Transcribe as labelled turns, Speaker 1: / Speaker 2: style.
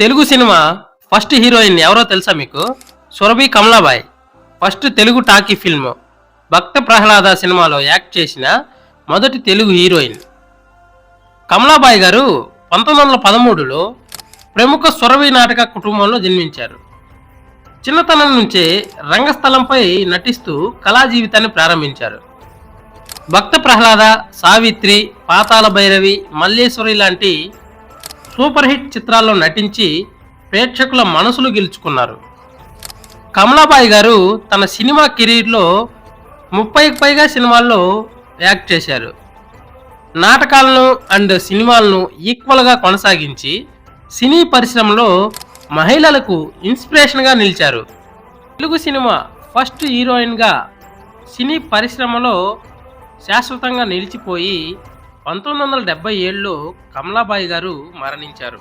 Speaker 1: Telugu cinema first heroine ఎవరో తెలుసా మీకు? Surabhi Kamalabai. First Telugu talkie film. Bhakta Prahlada సినిమాలో యాక్ట్ చేసిన మొదటి తెలుగు హీరోయిన్. కమలాబాయ్ గారు పంతొమ్మిది వందల పదమూడులో ప్రముఖ సురభి నాటక కుటుంబంలో జన్మించారు. చిన్నతనం నుంచే రంగస్థలంపై నటిస్తూ కళా జీవితాన్ని ప్రారంభించారు. భక్త ప్రహ్లాద సావిత్రి పాతాళ భైరవి మల్లేశ్వరి లాంటి సూపర్ హిట్ చిత్రాల్లో నటించి ప్రేక్షకుల మనసులు గెలుచుకున్నారు. కమలాబాయి గారు తన సినిమా కెరీర్లో ముప్పైకి పైగా సినిమాల్లో యాక్ట్ చేశారు. నాటకాలను అండ్ సినిమాలను ఈక్వల్గా కొనసాగించి సినీ పరిశ్రమలో మహిళలకు ఇన్స్పిరేషన్గా నిలిచారు. తెలుగు సినిమా ఫస్ట్ హీరోయిన్గా సినీ పరిశ్రమలో శాశ్వతంగా నిలిచిపోయి పంతొమ్మిది వందల డెబ్బై ఏడులో కమలాబాయి గారు మరణించారు.